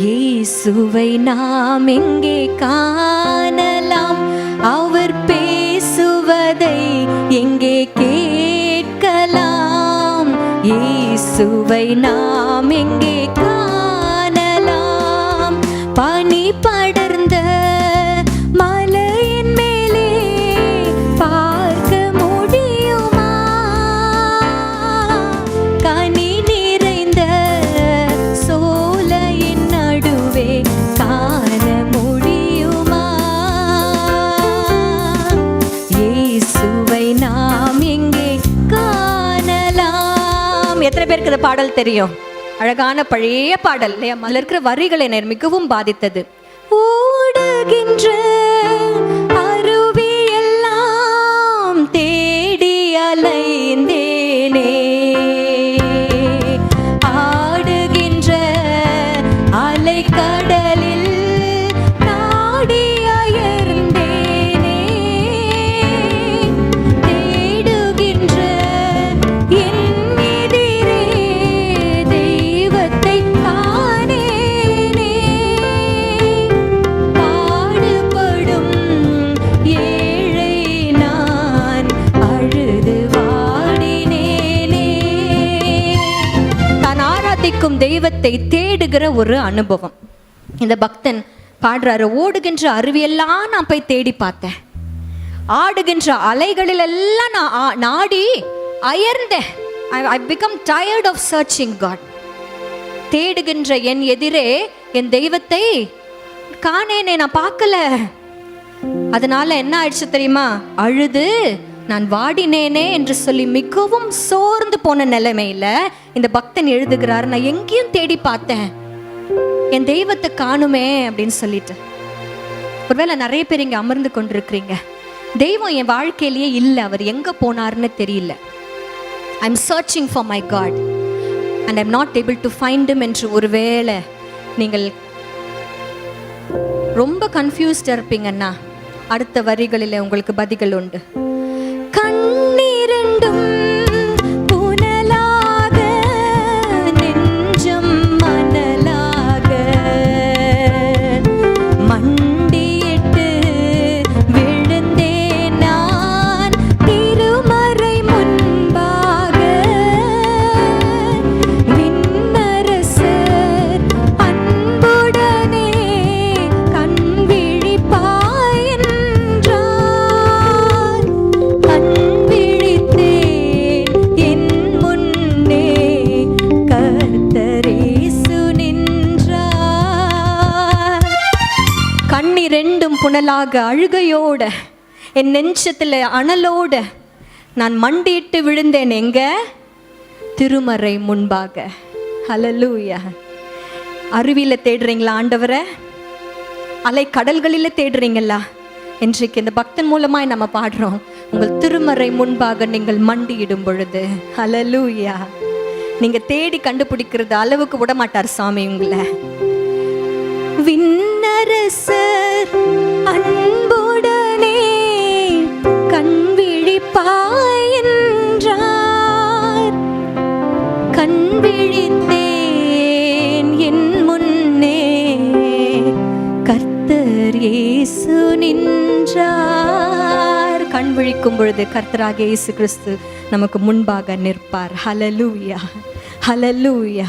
இயேசுவை நாம் எங்கே காணலாம்? அவர் பேசுவதை எங்கே கேட்கலாம்? இயேசுவை நாம் எங்கே கா காணலாம் பாடல் தெரியும். அழகான பழைய பாடல். இல்லையா? அதில் இருக்கிற வரிகள் என்னை மிகவும் பாதித்தது. ஓடுகின்ற அருவி எல்லாம் தேடி அலைந்தேனே. ஆடுகின்ற அலைக்கடலில் இருக்கும் தெய்வத்தை தேடுகிற ஒரு அனுபவம். இந்த பக்தன் பாடுறாரு ஓடுகின்ற அருவியெல்லாம் நான் போய் தேடி பார்த்தேன். ஆடுகின்ற அலைகளில் எல்லாம் நான் ஆ- நாடி அயர்ந்தேன். I became tired of searching God தேடுகின்ற என் எதிரே என் தெய்வத்தை காணேனே நான் பார்க்கல. அதனால என்ன ஆயிடுச்சு தெரியுமா? அழுது நான் வாடினேனே என்று சொல்லி மிகவும் சோர்ந்து போன நிலைமையில இந்த பக்தன் எழுதுகிறார் நான் எங்கேயும் தேடி பார்த்தேன். என் தெய்வத்தை காணுமே அப்படின்னு சொல்லிட்டு. ஒருவேளை நிறைய பேர் இங்கே அமர்ந்து கொண்டிருக்கிறீங்க. தெய்வம் என் வாழ்க்கையிலேயே இல்லை அவர் எங்கே போனார்னு தெரியல. I am searching for my God and I'm not able to find என்று ஒருவேளை நீங்கள் ரொம்ப கன்ஃபியூஸ்டாக இருப்பீங்கன்னா அடுத்த வரிகளில் உங்களுக்கு பதிகள் உண்டு. ரெண்டும் புனலாக அழுகையோட என் நெஞ்சத்தில் அனலோட நான் மண்டியிட்டு விழுந்தேன் எங்க? திருமறை முன்பாக. ஹalleluya. அருவியில் தேடுறீங்களா ஆண்டவரை? அலை கடல்களில் தேடுறீங்களா? இன்றைக்கு இந்த பக்தன் மூலமாய் நம்ம பாடுறோம். உங்கள் திருமறை முன்பாக நீங்கள் மண்டியிடும் பொழுது. ஹalleluya. நீங்க தேடி கண்டுபிடிக்கிறது அளவுக்கு விட மாட்டார் சாமி உங்களை. விண்ணரசர் அன்புடனே என் முன்னே. இயேசு நின்றார். கண் விழிக்கும் பொழுது கர்த்தராக இயேசு கிறிஸ்து நமக்கு முன்பாக நிற்பார். Hallelujah hallelujah